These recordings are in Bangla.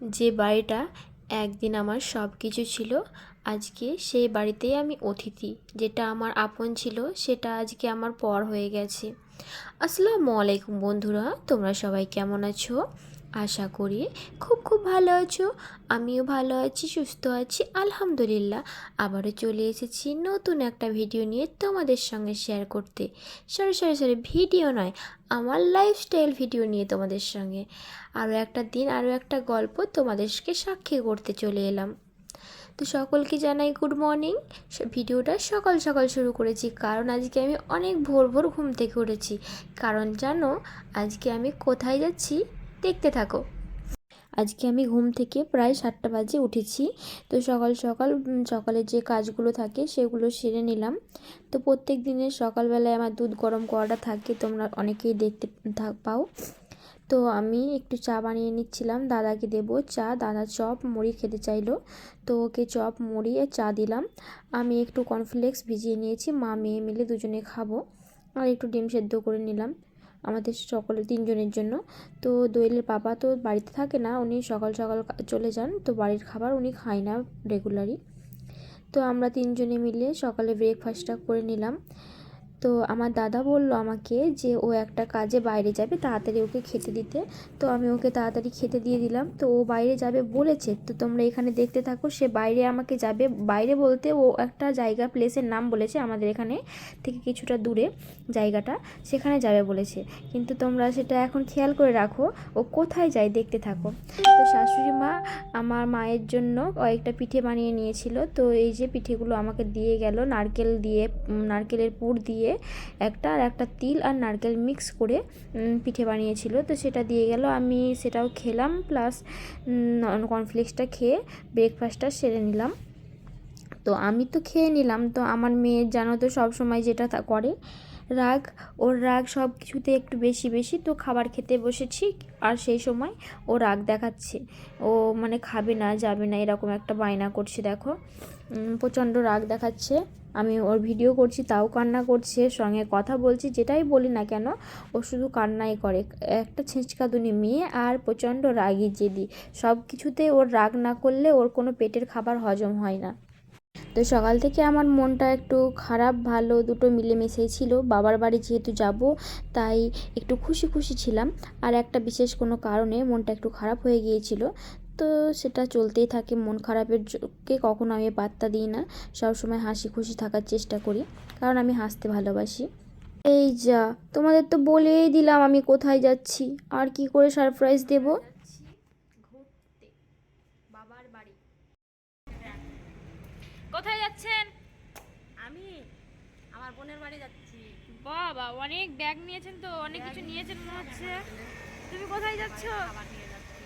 যে বাড়িটা একদিন আমার সব কিছু ছিল, আজকে সেই বাড়িতেই আমি অতিথি। যেটা আমার আপন ছিল, সেটা আজকে আমার পর হয়ে গেছে। আসসালামু আলাইকুম বন্ধুরা, তোমরা সবাই কেমন আছো? আশা করি খুব খুব ভালো আছো। আমিও ভালো আছি, সুস্থ আছি, আলহামদুলিল্লাহ। আবারও চলে এসেছি নতুন একটা ভিডিও নিয়ে তোমাদের সঙ্গে শেয়ার করতে। সরি সরি সরি, ভিডিও নয়, আমার লাইফস্টাইল ভিডিও নিয়ে তোমাদের সঙ্গে। আরও একটা দিন, আরও একটা গল্প তোমাদেরকে সাক্ষী করতে চলে এলাম। তো সকলকে জানাই গুড মর্নিং ভিডিওটা সকাল সকাল শুরু করেছি, কারণ আজকে আমি অনেক ভোর ভোর ঘুম থেকে উঠেছি। কারণ জানো, আজকে আমি কোথায় যাচ্ছি? দেখতে থাকো। আজকে আমি ঘুম থেকে প্রায় সাতটা বাজে উঠেছি। তো সকাল সকাল সকালে যে কাজগুলো থাকে সেগুলো সেরে নিলাম। তো প্রত্যেক দিনের সকালবেলায় আমার দুধ গরম করাটা থাকে, তোমরা অনেকেই দেখতে পাও। তো আমি একটু চা বানিয়ে নিচ্ছিলাম, দাদাকে দেবো চা। দাদা চপ, মুড়ি খেতে চাইলো। তো ওকে চপ, মুড়ি আর চা দিলাম। আমি একটু কর্নফ্লেক্স ভিজিয়ে নিয়েছি, মা, মেয়ে মিলে দুজনে খাব। আর একটু ডিম সেদ্ধ করে নিলাম। আমাদের সকলে তিনজনের জন্য। তো দোয়েলের বাবা তো বাড়িতে থাকে না, উনি সকাল সকাল চলে যান। তো বাড়ির খাবার উনি খায় না রেগুলারই তো আমরা তিনজনে মিলে সকালে ব্রেকফাস্টটা করে নিলাম। তো আমার দাদা বলল আমাকে যে ও একটা কাজে বাইরে যাবে তাড়াতাড়ি ওকে খেতে দিতে। তো আমি ওকে তাড়াতাড়ি খেতে দিয়ে দিলাম। তো ও বাইরে যাবে বলেছে। তো তোমরা এখানে দেখতে থাকো, সে বাইরে আমাকে যাবে। বাইরে বলতে ও একটা জায়গা, প্লেসের নাম বলেছে আমাদের এখানে থেকে কিছুটা দূরে জায়গাটা, সেখানে যাবে বলেছে। কিন্তু তোমরা সেটা এখন খেয়াল করে রাখো, ও কোথায় যায় দেখতে থাকো। তো শাশুড়ি মা আমার মায়ের জন্য কয়েকটা পিঠে বানিয়ে নিয়েছিল। তো এই যে পিঠেগুলো আমাকে দিয়ে গেল, নারকেল দিয়ে নারকেলের পুর দিয়ে একটা আর একটা তিল আর নারকেল মিক্স করে পিঠে বানিয়েছিল। তো সেটা দিয়ে গেল। আমি সেটাও খেলাম প্লাস কর্নফ্লেক্সটা খেয়ে ব্রেকফাস্টটা সেরে নিলাম। তো আমি তো খেয়ে নিলাম। তো আমার মেয়ে জানো তো সব সময় যেটা করে, রাগ, ওর রাগ সব কিছুতে একটু বেশি বেশি। তো খাবার খেতে বসেছি আর সেই সময় ও রাগ দেখাচ্ছে। ও মানে খাবে না, যাবে না, এরকম একটা বায়না করছে, দেখো। প্রচণ্ড রাগ দেখাচ্ছে। আমি ওর ভিডিও করছি, তাও কান্না করছে, সঙ্গে কথা বলছি, যেটাই বলি না কেন, ও শুধু কান্নাই করে। একটা ছেঁচকাদুনি মেয়ে আর প্রচণ্ড রাগী জেদি। সব কিছুতে ওর রাগ না করলে ওর কোনো পেটের খাবার হজম হয় না। তো সকাল থেকে আমার মনটা একটু খারাপ, ভালো, দুটো মিলেমিশেই ছিল। বাবার বাড়ি যেহেতু যাব, তাই একটু খুশি খুশি ছিলাম। আর একটা বিশেষ কোনো কারণে মনটা একটু খারাপ হয়ে গিয়েছিল। তো সেটা চলতেই থাকে মন খারাপের কে কখনো আমি পাত্তা দিই না। সবসময় হাসি খুশি থাকার চেষ্টা করি কারণ আমি হাসতে ভালোবাসি। এই যা তোমাদের তো বলেই দিলাম আমি কোথায় যাচ্ছি আর কি করে সারপ্রাইজ দেব? বাবার বাড়ি কোথায় যাচ্ছেন? আমি আমার বোনের বাড়ি যাচ্ছি। বাবা অনেক ব্যাগ নিয়েছেন তো অনেক কিছু নিয়েছেন মনে হচ্ছে। তুমি কোথায় যাচ্ছ খাবার নিয়ে যাচ্ছি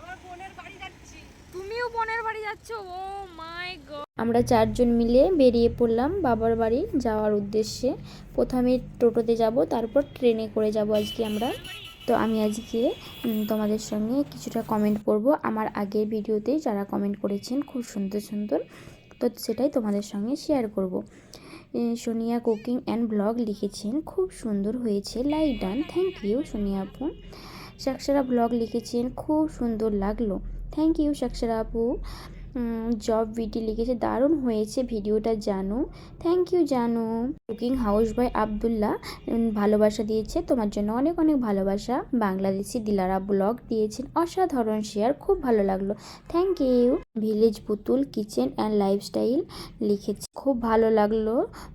আমার বোনের বাড়ি যাচ্ছি। তুমিও বোনের বাড়ি যাচ্ছ? Oh my god. আমরা চারজন মিলে বেরিয়ে পড়লাম বাবার বাড়ি যাওয়ার উদ্দেশ্যে। প্রথমে টোটোতে যাব তারপর ট্রেনে করে যাব আজকে আমরা। তো আমি আজকে তোমাদের সঙ্গে কিছুটা কমেন্ট করব আমার আগের ভিডিওতে যারা কমেন্ট করেছেন খুব সুন্দর সুন্দর। তো সেটাই তোমাদের সঙ্গে শেয়ার করব। সোনিয়া কুকিং অ্যান্ড ব্লগ লিখেছেন খুব সুন্দর হয়েছে like done thank you Sonia আপু। সাক্ষরা ব্লগ লিখেছেন খুব সুন্দর লাগল। থ্যাংক ইউ সাক্ষরা আপু। জব ভিডি লিখেছে, দারুণ হয়েছে ভিডিওটা জানু। থ্যাংক ইউ জানু। কুকিং হাউস বাই আবদুল্লাহ ভালোবাসা দিয়েছে। তোমার জন্য অনেক অনেক ভালোবাসা। বাংলাদেশি দিলারা ব্লগ দিয়েছেন। অসাধারণ শেয়ার খুব ভালো লাগল। Thank you village Putul kitchen and lifestyle লিখেছে। খুব ভালো লাগল।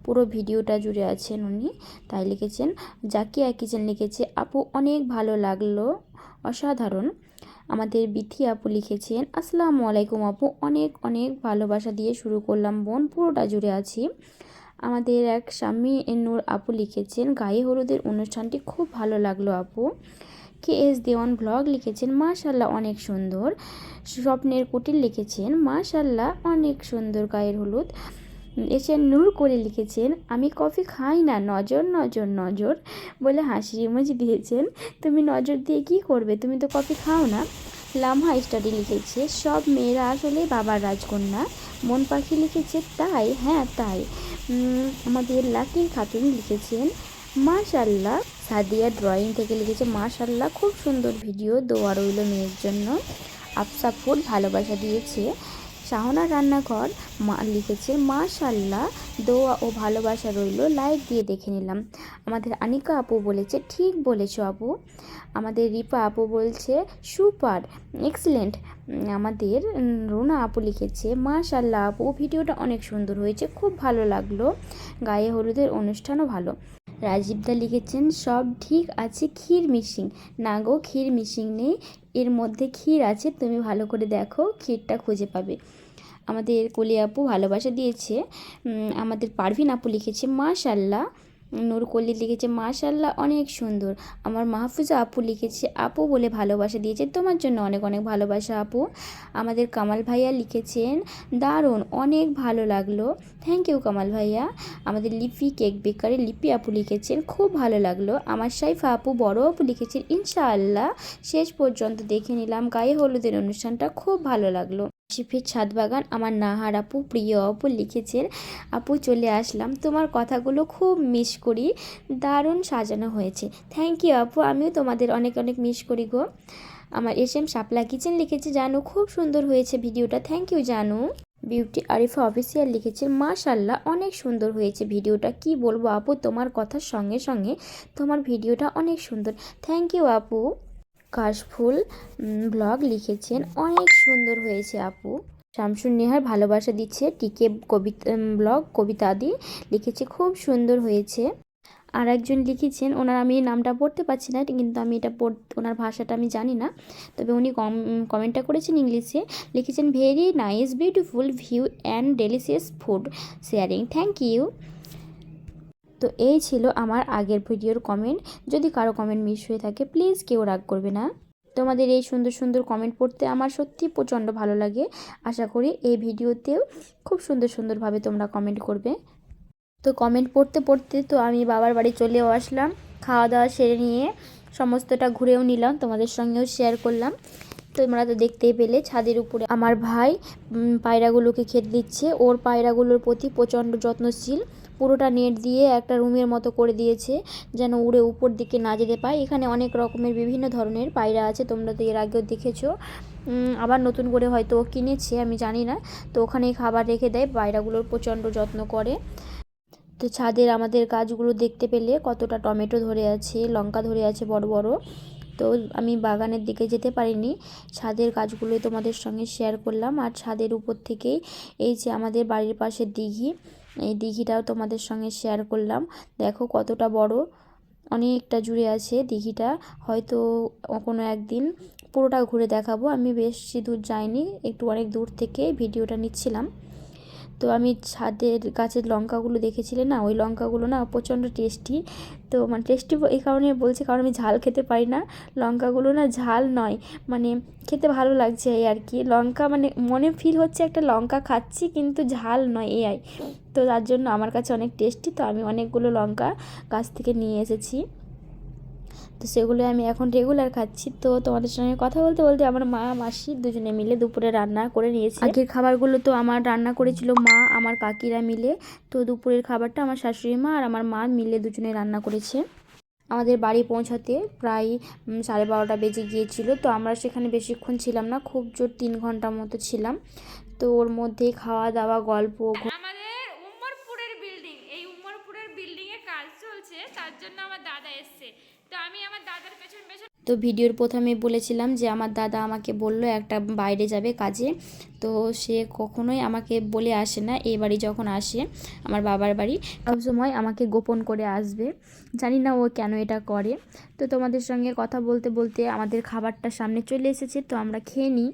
পুরো ভিডিওটা জুড়ে আছেন উনি। তাই লিখেছেন, জাকিয়া কিচেন লিখেছে। আপু, অনেক ভালো লাগল। অসাধারণ। আমাদের বিথি আপু লিখেছেন, আসসালামু আলাইকুম আপু। অনেক অনেক ভালোবাসা দিয়ে শুরু করলাম, বোন পুরোটা জুড়ে আছি। আমাদের এক স্বামী নূর আপু লিখেছেন, গায়ে হলুদের অনুষ্ঠানটি খুব ভালো লাগল আপু। কে এস দেওয়ান ব্লগ লিখেছেন, মাশাল্লাহ অনেক সুন্দর। স্বপ্নের কুটির লিখেছেন, মাশাল্লাহ অনেক সুন্দর গায়ের হলুদ। এসে নূর করে লিখেছেন, আমি কফি খাই না, নজর নজর নজর বলে হাসি ইমোজি দিয়েছেন। তুমি নজর দিয়ে কি করবে? তুমি তো কফি খাও না? লামহা স্টাডি লিখেছে, সব মেয়েরা আসলে বাবার রাজকন্যা। মন পাখি লিখেছে, তাই হ্যাঁ তাই। আমাদের লাকির খাতুন লিখেছেন মাশাল্লাহ সাদিয়া ড্রয়িং থেকে লিখেছে মাশাল্লাহ খুব সুন্দর ভিডিও দোয়া রইল মেয়ের জন্য। আফসা ফুল ভালোবাসা দিয়েছে। শাহনা রান্নাঘর মা লিখেছে মাশাল্লাহ দোয়া ও ভালোবাসা রইল। লাইক দিয়ে দেখে নিলাম। আমাদের আনিকা আপু বলেছে, ঠিক বলেছ আপু। আমাদের রিপা আপু বলছে, সুপার, এক্সিলেন্ট। আমাদের রুনা আপু লিখেছে মাশাল্লাহ আপু, ভিডিওটা অনেক সুন্দর হয়েছে, খুব ভালো লাগল। গায়ে হলুদের অনুষ্ঠানও ভালো। রাজীবদা লিখেছেন, সব ঠিক আছে, ক্ষীর মিশিং। না গো, ক্ষীর মিশিং নেই। এর মধ্যে ক্ষীর আছে, তুমি ভালো করে দেখো, ক্ষীরটা খুঁজে পাবে। আমাদের কলি আপু ভালোবাসা দিয়েছে। আমাদের পারভিন আপু লিখেছে, মাশাল্লাহ। নূর কলি লিখেছে মাশাল্লাহ অনেক সুন্দর। আমার মাহফুজা আপু লিখেছে, আপু বলে ভালোবাসা দিয়েছে। তোমার জন্য অনেক অনেক ভালোবাসা, আপু। আমাদের কামাল ভাইয়া লিখেছেন, দারুণ, অনেক ভালো লাগল। থ্যাংক ইউ কামাল ভাইয়া। আমাদের লিপি কেক বেকারে লিপি আপু লিখেছেন, খুব ভালো লাগল। আমার সাইফা আপু, বড় আপু লিখেছেন, ইনশাআল্লাহ, শেষ পর্যন্ত দেখে নিলাম। গায়ে হলুদের অনুষ্ঠানটা খুব ভালো লাগল। শিফের ছাদ বাগান আমার নাহার আপু, প্রিয় আপু লিখেছেন, আপু চলে আসলাম, তোমার কথাগুলো খুব মিস করি, দারুণ সাজানো হয়েছে। থ্যাংক ইউ আপু, আমিও তোমাদের অনেক অনেক মিস করি গো। আমার এস এম শাপলা কিচেন লিখেছে, জানু, খুব সুন্দর হয়েছে ভিডিওটা thank you Janu. Beauty Arifa official লিখেছে মাশাল্লাহ অনেক সুন্দর হয়েছে ভিডিওটা, কি বলব আপু, তোমার কথার সঙ্গে সঙ্গে তোমার ভিডিওটা অনেক সুন্দর। থ্যাংক ইউ আপু। কাশফুল ব্লগ লিখেছেন। অনেক সুন্দর হয়েছে আপু। শামসুন নেহার ভালোবাসা দিচ্ছে, টিকে কবিতা ব্লগ কবিতা আদি লিখেছে, খুব সুন্দর হয়েছে। আর একজন লিখেছেন, ওনার আমি নামটা পড়তে পারছি না, কিন্তু আমি এটা পড়, ওনার ভাষাটা আমি জানি না। তবে উনি কম, কমেন্টটা করেছেন ইংলিশে। লিখেছেন very nice beautiful view and delicious food sharing thank you তো এই ছিল আমার আগের ভিডিওর কমেন্ট যদি কারও কমেন্ট মিস হয়ে থাকে প্লিজ কেউ রাগ করবে না। তোমাদের এই সুন্দর সুন্দর কমেন্ট পড়তে আমার সত্যি প্রচণ্ড ভালো লাগে। আশা করি এই ভিডিওতেও খুব সুন্দর সুন্দরভাবে তোমরা কমেন্ট করবে। তো কমেন্ট পড়তে পড়তে তো আমি বাবার বাড়ি চলেও আসলাম। খাওয়া দাওয়া সেরে নিয়ে সমস্তটা ঘুরেও নিলাম, তোমাদের সঙ্গেও শেয়ার করলাম। তোমরা তো দেখতেই পেলে ছাদের উপরে আমার ভাই পায়রাগুলোকে খেতে দিচ্ছে। ওর পায়রাগুলোর প্রতি প্রচণ্ড যত্নশীল। পুরোটা নেট দিয়ে একটা রুমের মতো করে দিয়েছে যেন উড়ে উপর দিকে না যেতে পায়। এখানে অনেক রকমের বিভিন্ন ধরনের পায়রা আছে, তোমরা তো এর আগেও দেখেছ। আবার নতুন করে হয়তো কিনেছে, আমি জানি না। তো ওখানেই খাবার রেখে দেয়, পায়রাগুলোর প্রচণ্ড যত্ন করে। তো ছাদের আমাদের গাছগুলো দেখতে পেলে কতটা টমেটো ধরে আছে, লঙ্কা ধরে আছে বড় বড়। তো আমি বাগানের দিকে যেতে পারিনি। ছাদের গাছগুলোই তোমাদের সঙ্গে শেয়ার করলাম। আর ছাদের উপর থেকেই এই যে আমাদের বাড়ির পাশে দিঘি, এই দিঘিটাও তোমাদের সঙ্গে শেয়ার করলাম। দেখো কতটা বড়, অনেকটা জুড়ে আছে দিঘিটা। হয়তো কোনো একদিন পুরোটা ঘুরে দেখাবো। আমি বেশি দূর যাইনি, একটু অনেক দূর থেকে ভিডিওটা নিচ্ছিলাম। তো আমি ছাদের গাছের লঙ্কাগুলো দেখেছিলে না? ওই লঙ্কাগুলো না প্রচণ্ড টেস্টি তো মানে টেস্টি এই কারণে বলছি কারণ আমি ঝাল খেতে পারি না। লঙ্কাগুলো না ঝাল নয় মানে খেতে ভালো লাগছে এই আর কি। লঙ্কা মানে মনে ফিল হচ্ছে একটা লঙ্কা খাচ্ছি কিন্তু ঝাল নয় এই আর তো তার জন্য আমার কাছে অনেক টেস্টি তো আমি অনেকগুলো লঙ্কা গাছ থেকে নিয়ে এসেছি। তো সেগুলো আমি এখন রেগুলার খাচ্ছি। তো তোমাদের সঙ্গে কথা বলতে বলতে আমার মা মাসি দুজনে মিলে দুপুরে রান্না করে নিয়েছি। আগের খাবারগুলো তো আমার রান্না করেছিল মা আমার কাকিরা মিলে। তো দুপুরের খাবারটা আমার শাশুড়ি মা আর আমার মা মিলে দুজনে রান্না করেছে। আমাদের বাড়ি পৌঁছাতে প্রায় সাড়ে বারোটা বেজে গিয়েছিল। তো আমরা সেখানে বেশিক্ষণ ছিলাম না খুব জোর তিন ঘণ্টার মতো ছিলাম। তো ওর মধ্যে খাওয়া দাওয়া গল্প আমাদের উমরপুরের বিল্ডিং এই উমরপুরের বিল্ডিং কাজ চলছে তার জন্য আমার দাদা এসছে। তো ভিডিওর প্রথমে বলেছিলাম যে আমার দাদা আমাকে বলল একটা বাইরে যাবে কাজে। তো সে কখনোই আমাকে বলে আসে না, এই বাড়ি যখন আসে, আমার বাবার বাড়ি সবসময় আমাকে গোপন করে আসবে। জানি না ও কেন এটা করে। তো তোমাদের সঙ্গে কথা বলতে বলতে আমাদের খাবারটা সামনে চলে এসেছে, তো আমরা খেয়ে নিই।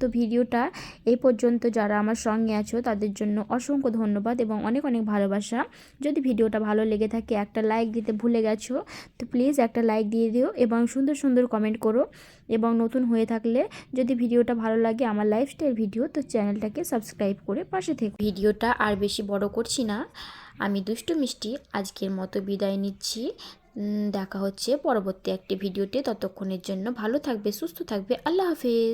তো ভিডিওটা এই পর্যন্ত। যারা আমার সঙ্গে আছো, তাদের জন্য অসংখ্য ধন্যবাদ এবং অনেক অনেক ভালোবাসা। যদি ভিডিওটা ভালো লেগে থাকে, একটা লাইক দিতে ভুলে গেছো, তো প্লিজ একটা লাইক দিয়ে দিও এবং সুন্দর সুন্দর কমেন্ট করো। এবং নতুন হয়ে থাকলে যদি ভিডিওটা ভালো লাগে, আমার লাইফস্টাইল ভিডিও, তো চ্যানেলটাকে সাবস্ক্রাইব করে পাশে থেকে। ভিডিওটা আর বেশি বড় করছি না। আমি দুষ্টু মিষ্টি, আজকের মতো বিদায় নিচ্ছি। দেখা হচ্ছে পরবর্তী একটি ভিডিওতে। ততক্ষণের জন্য ভালো থাকবে, সুস্থ থাকবে। আল্লাহ হাফেজ।